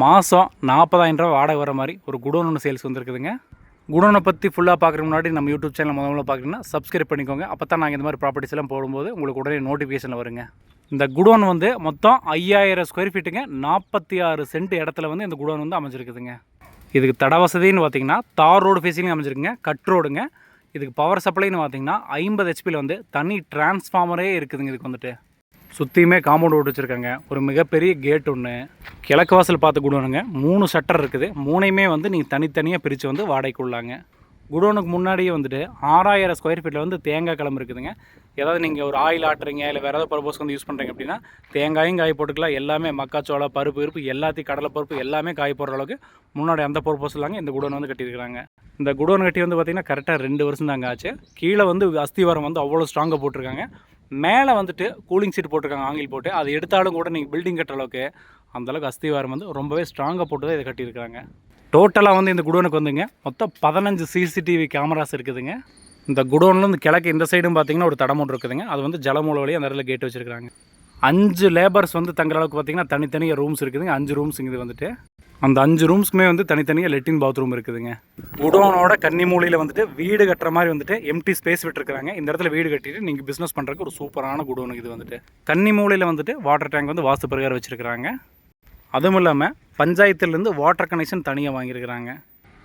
மாதம் நாற்பதாயிரரூவா வாடகை வர மாதிரி ஒரு குடோன் ஒன்று சேல்ஸ் வந்திருக்குதுங்க. குடோனை பற்றி ஃபுல்லாக பார்க்குற முன்னாடி நம்ம யூடியூப் சேனல் முதல்ல முதல்ல பார்க்குறீங்கன்னா சப்ஸ்கிரைப் பண்ணிக்கோங்க. அப்போ தான் நாங்கள் இந்த மாதிரி ப்ராப்பர்ட்டிஸ் எல்லாம் போடும்போது உங்களுக்கு உடனே நோட்டிஃபிகேஷன் வருங்க. இந்த குடோன் வந்து மொத்தம் ஐயாயிரம் ஸ்கொயர் ஃபீட்டுங்க நாற்பத்தி ஆறு சென்ட் இடத்துல வந்து இந்த குடோன் வந்து அமைஞ்சிருக்குதுங்க. இதுக்கு தட வசதின்னு பார்த்தீங்கன்னா தார் ரோடு ஃபேஸிங் அமைஞ்சிருக்குங்க. கட் ரோடுங்க. இதுக்கு பவர் சப்ளைன்னு பார்த்தீங்கன்னா ஐம்பது ஹெச்பியில் வந்து தனி டிரான்ஸ்ஃபார்மரே இருக்குதுங்க இதுக்கு வந்துட்டு. சுற்றியுமே காம்பவுண்ட் ஓட்டு வச்சுருக்காங்க. ஒரு மிகப்பெரிய கேட் ஒன்று கிழக்கு வாசல் பார்த்து குடோனுங்க. மூணு ஷட்டர் இருக்குது. மூணையுமே வந்து நீங்கள் தனித்தனியாக பிரித்து வந்து வாடகைக்கு உள்ளாங்க குடோனுக்கு முன்னாடியே வந்துட்டு ஆறாயிரம் ஸ்கொயர் ஃபீட்டில் வந்து தேங்காய் கிளம்பு இருக்குதுங்க. ஏதாவது நீங்கள் ஒரு ஆயில் ஆட்டுறீங்க இல்லை வேறு ஏதாவது பர்பஸ்க்கு வந்து யூஸ் பண்ணுறீங்க அப்படின்னா தேங்காயும் காய் போட்டுக்கலாம். எல்லாமே மக்காச்சோளம் பருப்பு பருப்பு எல்லாத்தையும் கடலை பருப்பு எல்லாமே காய் போடுற அளவுக்கு முன்னாடி அந்த பர்பஸ் இல்லாங்க இந்த குடோன் வந்து கட்டியிருக்கிறாங்க. இந்த குடோன் கட்டி வந்து பார்த்திங்கன்னா கரெக்டாக ரெண்டு வருஷம் தாங்க ஆச்சு. கீழே வந்து அஸ்திவாரம் வந்து அவ்வளோ ஸ்ட்ராங்காக போட்டிருக்காங்க. மேலே வந்துட்டு கூலிங் சீட் போட்டிருக்காங்க ஆங்கில் போட்டு. அது எடுத்தாலும் கூட நீங்கள் பில்டிங் கட்டுற அளவுக்கு அந்தளவுக்கு அஸ்திவாரம் வந்து ரொம்பவே ஸ்ட்ராங்காக போட்டு தான் இதை கட்டியிருக்காங்க டோட்டலாக வந்து இந்த குடோனுக்கு வந்துங்க மொத்தம் பதினஞ்சு சிசிடிவி கேமராஸ் இருக்குதுங்க. இந்த குடோன்லேருந்து கிழக்கு இந்த சைடும் பார்த்தீங்கன்னா ஒரு தடமோடு இருக்குதுங்க. அது வந்து ஜலமூல வழி அந்த இடத்துல கேட் வச்சுருக்காங்க அஞ்சு லேபர்ஸ் வந்து தங்குற அளவுக்கு பார்த்தீங்கன்னா தனித்தனியாக ரூம்ஸ் இருக்குதுங்க. அஞ்சு ரூம்ஸ் இது வந்துட்டு. அந்த அஞ்சு ரூம்ஸ்க்குமே வந்து தனித்தனியாக லெட்டின் பாத்ரூம் இருக்குதுங்க. குடோனோட கன்னி மூலையில் வந்துட்டு வீடு கட்டுற மாதிரி வந்துட்டு எம்டி ஸ்பேஸ் விட்டுருக்காங்க இந்த இடத்துல வீடு கட்டிட்டு நீங்கள் பிஸ்னஸ் பண்ணுறதுக்கு ஒரு சூப்பரான குடோன் இது வந்துட்டு. கன்னி மூலையில் வந்துட்டு வாட்டர் டேங்க் வந்து வாஸ்து பிரகாரம் வச்சுருக்காங்க அதுவும் இல்லாமல் பஞ்சாயத்துலேருந்து வாட்டர் கனெக்ஷன் தனியாக வாங்கியிருக்கிறாங்க.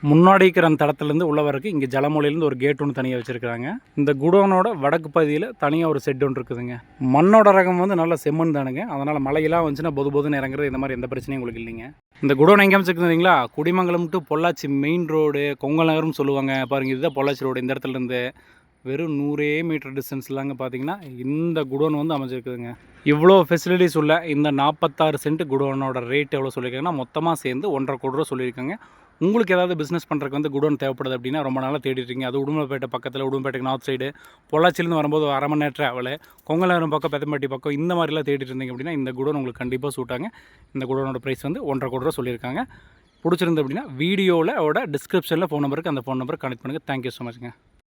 முன்னாடி இருக்கிற அந்த தடத்துலேருந்து உள்ளே வரக்கு இங்கே ஜலமொழிலேருந்து ஒரு கேட் ஒன்று தனியாக வச்சுருக்காங்க இந்த குடோனோட வடக்கு பகுதியில் தனியாக ஒரு செட் ஒன்று இருக்குதுங்க. மண்ணோட ரகம் வந்து நல்ல செம்மண் தானுங்க. அதனால் மழையெல்லாம் வந்துச்சுன்னா பொது பொதுன்னு இறங்குறது இந்த மாதிரி எந்த பிரச்சனையும் உங்களுக்கு இல்லைங்க. இந்த குடோன் எங்கே வச்சுருக்குறீங்களா Kudimangalam to Pollachi main road Kongal நகரம்னு சொல்லுவாங்க. பாருங்கள் இதுதான் பொள்ளாச்சி ரோடு இந்த இடத்துலேருந்து வெறும் நூறே மீட்டர் டிஸ்டன்ஸ்லாங்க பார்த்தீங்கன்னா இந்த குடோன் வந்து அமைஞ்சிருக்குதுங்க. இவ்வளோ ஃபெசிலிட்டிஸ் உள்ள இந்த நாற்பத்தாறு சென்ட் குடோனோட ரேட் எவ்வளோ சொல்லியிருக்காங்கன்னா மொத்தமாக சேர்ந்து ஒன்றரை கோடி ரூபா சொல்லியிருக்காங்க. உங்களுக்கு ஏதாவது பிஸ்னஸ் பண்ணுறதுக்கு வந்து குடோன் தேவைப்படுது அப்படின்னா ரொம்ப நாளாக தேடிட்டுருங்க அது உடுமலைப்பேட்டை பக்கத்தில் உடுமலைப்பேட்டைக்கு நார்த் சைடு பொள்ளாச்சிலேருந்து வரும்போது அரை மணி நேரம் ட்ராவல் கொங்கலாரம் பக்கம் பெத்தம்பட்டி பக்கம் இந்த மாதிரிலாம் தேடிட்டு இருந்தீங்க அப்படின்னா இந்த குடோன் உங்களுக்கு கண்டிப்பாக சூட்டாங்க இந்த குடோனோட ப்ரைஸ் வந்து ஒன்றரை கோடி ரூபா சொல்லியிருக்காங்க. பிடிச்சிருந்து அப்படின்னா வீடியோவில் அவட டிஸ்கிரிப்ஷனில் ஃபோன் நம்பருக்கு அந்த ஃபோன் நம்பருக்கு கனெக்ட் பண்ணுங்கள் தேங்க்யூ ஸோ மச்ங்க